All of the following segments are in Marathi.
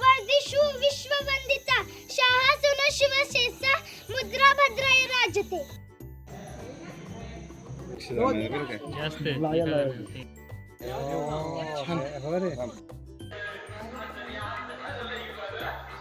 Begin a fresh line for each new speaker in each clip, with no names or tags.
वर्धिषु विश्ववंदिता शाहासुन शिवशेषा मुद्रा भद्राय राजते।
जास्त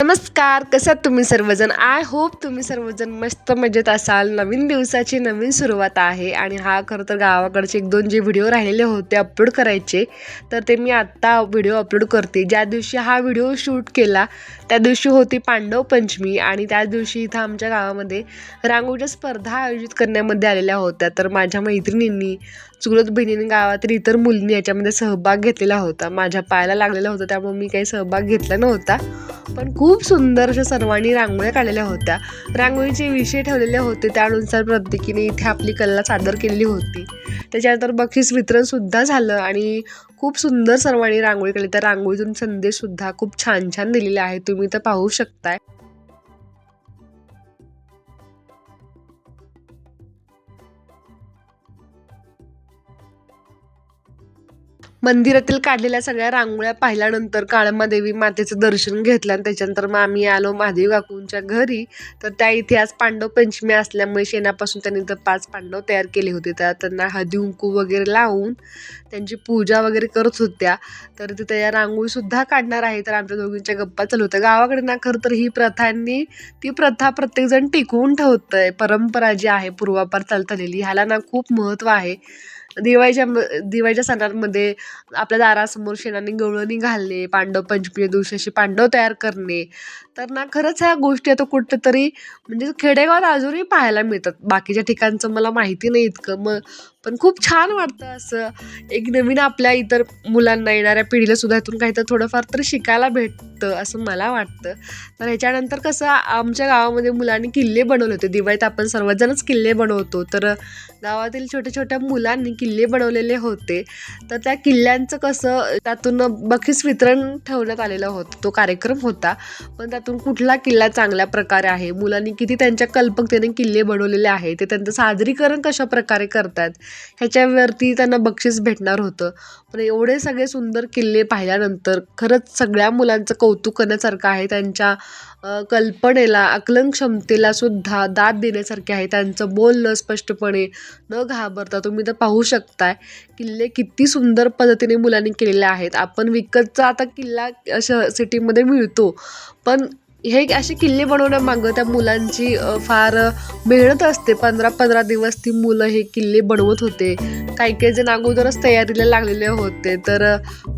नमस्कार कसं तुम्ही सर्वजण? आय होप तुम्ही सर्वजण मस्त मजेत असाल. नवीन दिवसाची नवीन सुरुवात आहे आणि हा खरं तर गावाकडचे एक दोन जे व्हिडिओ राहिलेले होते अपलोड करायचे तर ते मी आत्ता व्हिडिओ अपलोड करते. ज्या दिवशी हा व्हिडिओ शूट केला त्या दिवशी होती पांडव पंचमी आणि त्या दिवशी इथं आमच्या गावामध्ये रांगोळीच्या स्पर्धा आयोजित करण्यामध्ये आलेल्या होत्या. तर माझ्या मैत्रिणींनी चुलत बहिणींनी गावातील इतर मुलींनी याच्यामध्ये सहभाग घेतलेला होता. माझ्या पायाला लागलेला होता त्यामुळे मी काही सहभाग घेतला नव्हता. पण खूप सुंदर अशा सर्वांनी रांगोळ्या काढलेल्या होत्या. रांगोळीचे विषय ठेवलेले होते त्यानुसार प्रत्येकीने इथे आपली कला सादर केलेली होती. त्याच्यानंतर बक्षीस वितरणसुद्धा झालं आणि खूप सुंदर सर्वांनी रांगोळी काढली. त्या रांगोळीतून संदेशसुद्धा खूप छान छान दिलेले आहेत. तुम्ही तर पाहू शकताय. मंदिरातील काढलेल्या सगळ्या रांगोळ्या पाहिल्यानंतर काळमादेवी मातेचं दर्शन घेतलं आणि त्याच्यानंतर मग आम्ही आलो महादेव काकूंच्या घरी. तर त्या इथे आज पांडव पंचमी असल्यामुळे शेणापासून त्यांनी तर पाच पांडव तयार केले होते. तर त्यांना हळदी कुंकू वगैरे लावून त्यांची पूजा वगैरे करत होत्या. तर तिथे या रांगोळीसुद्धा काढणार आहे तर आमच्या दोघींच्या गप्पा चालू होत्या. गावाकडे ना खरं तर ही प्रथांनी ती प्रथा प्रत्येकजण टिकवून ठेवतंय. परंपरा जी आहे पूर्वापार चालत आलेली ह्याला ना खूप महत्त्व आहे. दिवाळीच्या दिवाळीच्या सणांमध्ये आपल्या दारासमोर शेणाने गवळणी घालणे पांडव पंचमीच्या दिवशी अशी पांडव तयार करणे तर ना खरंच ह्या गोष्टी आता कुठंतरी म्हणजे खेडेगावात अजूनही पाहायला मिळतात. बाकीच्या ठिकाणचं मला माहिती नाही इतकं. मग पण खूप छान वाटतं असं. एक नवीन आपल्या इतर मुलांना येणाऱ्या पिढीला सुद्धा यातून काहीतरी थोडंफार तरी शिकायला भेटतं असं मला वाटतं. तर ह्याच्यानंतर कसं आमच्या गावामध्ये मुलांनी किल्ले बनवले होते. दिवाळीत आपण सर्वजणच किल्ले बनवतो. तर गावातील छोट्या छोट्या मुलांनी किल्ले बनवलेले होते. तर त्या किल्ल्यांचं कसं त्यातून बक्षीस वितरण ठेवण्यात आलेलं होतं. तो कार्यक्रम होता. पण त्यात त्यातून कुठला किल्ला चांगल्या प्रकारे आहे? मुलांनी किती त्यांच्या कल्पकतेने किल्ले बनवलेले आहे? ते त्यांचं सादरीकरण कशा प्रकारे करतात? ह्याच्यावरती त्यांना बक्षीस भेटणार होतं. पण एवढे सगळे सुंदर किल्ले पाहिल्यानंतर खरंच सगळ्या मुलांचं कौतुक करण्यासारखं आहे. त्यांच्या कल्पनेला आकलन क्षमतेला सुद्धा दाद देण्यासारखे आहे. त्यांचं बोलणं स्पष्टपणे न घाबरता तुम्ही तर पाहू शकताय. किल्ले किती सुंदर पद्धतीने मुलांनी केलेले आहेत. आपण विकतचा आता किल्ला असं सिटीमध्ये मिळतो. पण हे असे किल्ले बनवण्यामागं त्या मुलांची फार मेहनत असते. पंधरा पंधरा दिवस ती मुलं हे किल्ले बनवत होते. काही काही जण अगोदरच तयारीला लागलेले होते. तर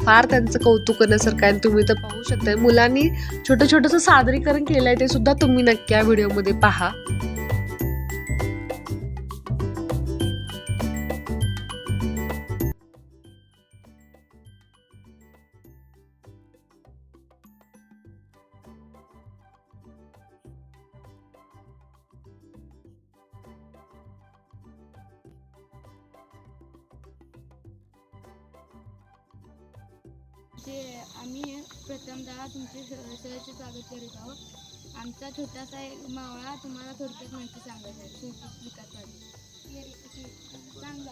फार त्यांचं कौतुक करण्यासारखं आहे. आणि तुम्ही तर पाहू शकता मुलांनी छोटं छोटंसं सादरीकरण केलं आहे ते सुद्धा तुम्ही नक्की या व्हिडिओमध्ये पहा.
ते आम्ही प्रथमतः तुमचे स- सहर्ष स्वागत करीत आहोत. आमचा छोटासा एक मावळा तुम्हाला थोडक्यात माहिती सांगत आहे. शेती विकासाची सांगा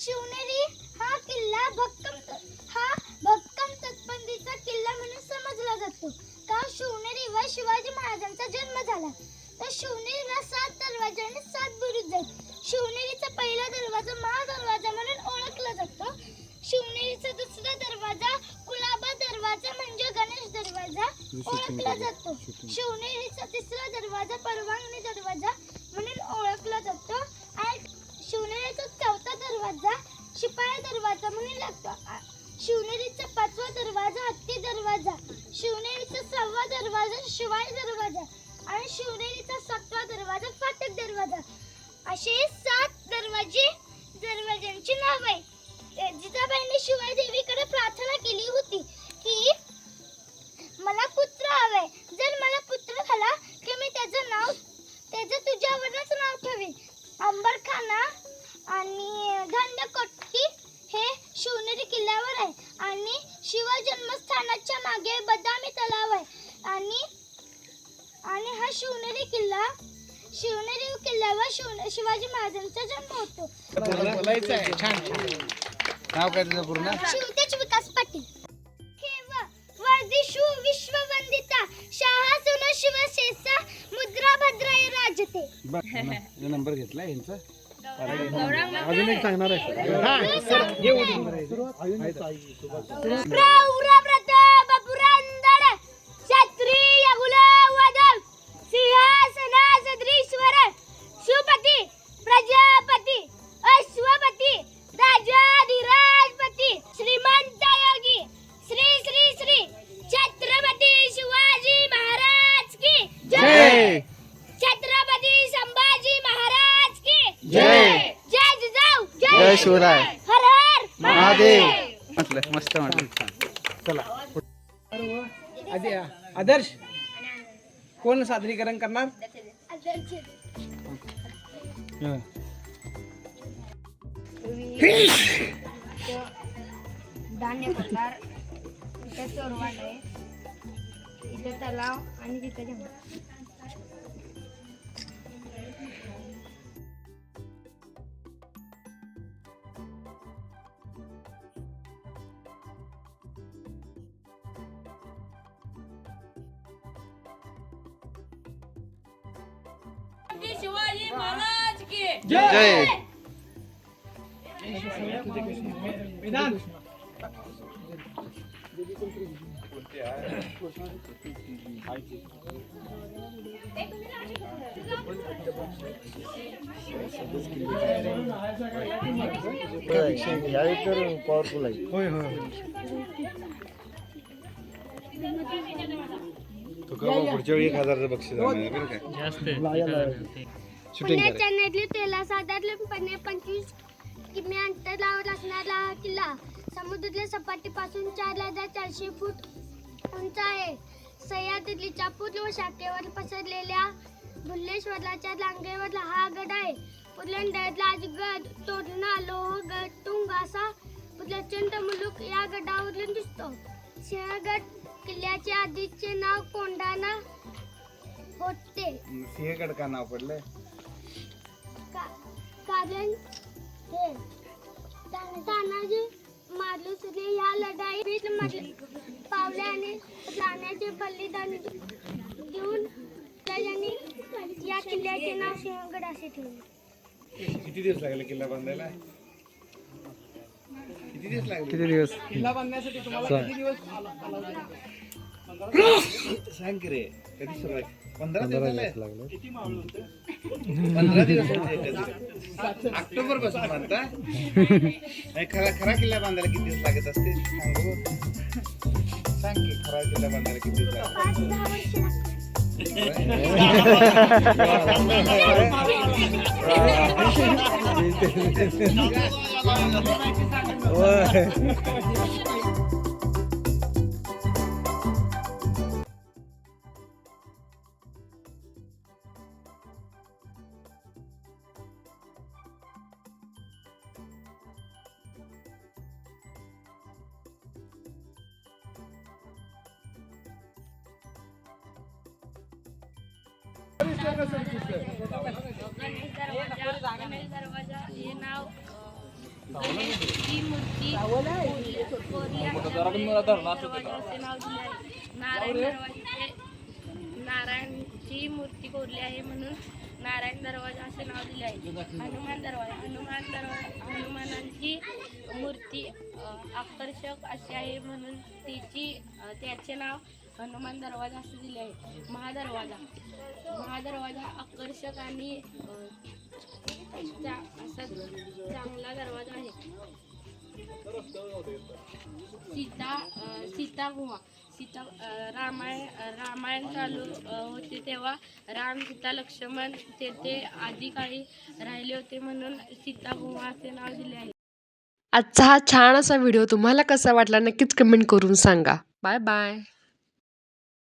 शिवनेरी हा किल्ला भक्कम हा भक्कम तटबंदीचा किल्ला म्हणून समजला जातो. का शिवनेरीवर शिवाजी महाराजांचा जन्म झाला? तर शिवनेरीला सात दरवाजे आणि सात बुरुज आहेत. शिवनेरीचा पहिला दरवाजा महादरवाजा म्हणून ओळखला जातो. शिवनेरीचा दुसरा दरवाजा कुलाबा दरवाजा म्हणजे गणेश दरवाजा ओळखला जातो. शिवनेरीचा तिसरा दरवाजा परवानगी दरवाजा म्हणून ओळखला जातो. आणि शिवनेरीचा चौथा दरवाजा शिपाई दरवाजा म्हणून लागतो. शिवनेरीचा पाचवा दरवाजा हत्ती दरवाजा शिवनेरीचा सहावा दरवाजा शिवाई दरवाजा आणि शिवनेरीचा सातवा दरवाजा फाटक दरवाजा. असे सात दरवाजे दरवाजांची नाव. आहे अ, जिजाबाईंनी देवीकडे प्रार्थना केली होती की मला पुत्र हवाय जर मला पुत्र झाला की मी त्याचं नाव त्याचं तुझ्यावरच नाव ठेवी अंबरखाना आणि धान्यकोटी हे शिवनेरी किल्ल्यावर आहे. आणि शिवजन्मस्थानाच्या मागे बदामी तलाव आहे. आणि आणि हा शिवनेरी किल्ला शिवनेरी किल्ल्यावर शिवाजी महाराजांचा जन्म होतो.
छान नाव काय तुझं पूर्ण?
शिवतेज विकास पाटील. शाह मुद्रा
नंबर घेतला यांचा?
अजून एक सांगणार आहे.
जय
शिवराय.
हर हर
महादेव.
म्हटलं मस्त म्हटलं.
चला. आधी आदर्श कोण सादरीकरण करणार?
धान्य प्रकार इथे चोरवाट आहे. इथे तलाव आणि तिथे जंगल.
जय विधान होय होय
पुढच्या वेळी एक हजारचं बक्षीस आणणार काय
पुण्याच्या नदली तेला साधारण पणे पंचवीस किमी अंतरावर असणारा हा किल्ला समुद्रातल्या सपाटीपासून चार हजार चारशे फूट उंच आहे. सह्याद्रीच्या पूर्व शाखेवर पसरलेल्या भुल्लेश्वराच्या रांगेवर हा गड आहे. पुरंदर राजगड तोरणा लोहगड तुंग असा प्रचंड मुलूक या गडावरून दिसतो. सिंहगड किल्ल्याचे आधीचे नाव कोंढाणा होते.
सिंहगड का नाव पडलंय?
का- कारण तानाजी मालुसरे या लढाईत मर- पावल्याने राण्याचे बलिदान देऊन त्याने या किल्ल्याचे नाव सिंहगड असे ठेवले.
किती दिवस लागले किल्ला बांधायला? किती दिवस लागले?
किती दिवस? किल्ला बांधण्यासाठी तुम्हाला किती दिवस?
सांग की रे. कधी सुरुवात पंधरा दिवस पंधरा दिवस? ऑक्टोबरपासून बांधता? नाही, खरा खरा किल्ला बांधायला किती दिवस लागत असते सांग. सांग की खरा किल्ला बांधायला किती दिवस लागत
दरवाजा हे नाव ही मूर्ती असे नाव दिले आहे नारायण दरवाजे नारायणची मूर्ती कोरली आहे म्हणून नारायण दरवाजा असे नाव दिले आहे. हनुमान दरवाजा हनुमान दरवाजा हनुमानांची मूर्ती आकर्षक अशी आहे म्हणून तिची त्याचे नाव हनुमान दरवाजा असे दिले आहे महादरवाजा. महादरवाजा आकर्षक आणि चा- असा चांगला दरवाजा आहे. सीता सीता गुहा. सीता रामायण रामायण चालू होते तेव्हा राम सीता लक्ष्मण तेथे आधी काळी राहिले होते म्हणून सीता गुहा असे नाव दिले आहे.
आजचा हा छान असा व्हिडिओ तुम्हाला कसा वाटला नक्कीच कमेंट करून सांगा. Bye bye.